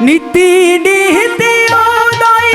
নীতি নীতি উদয়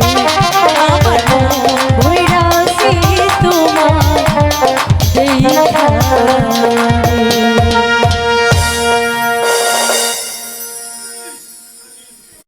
যায়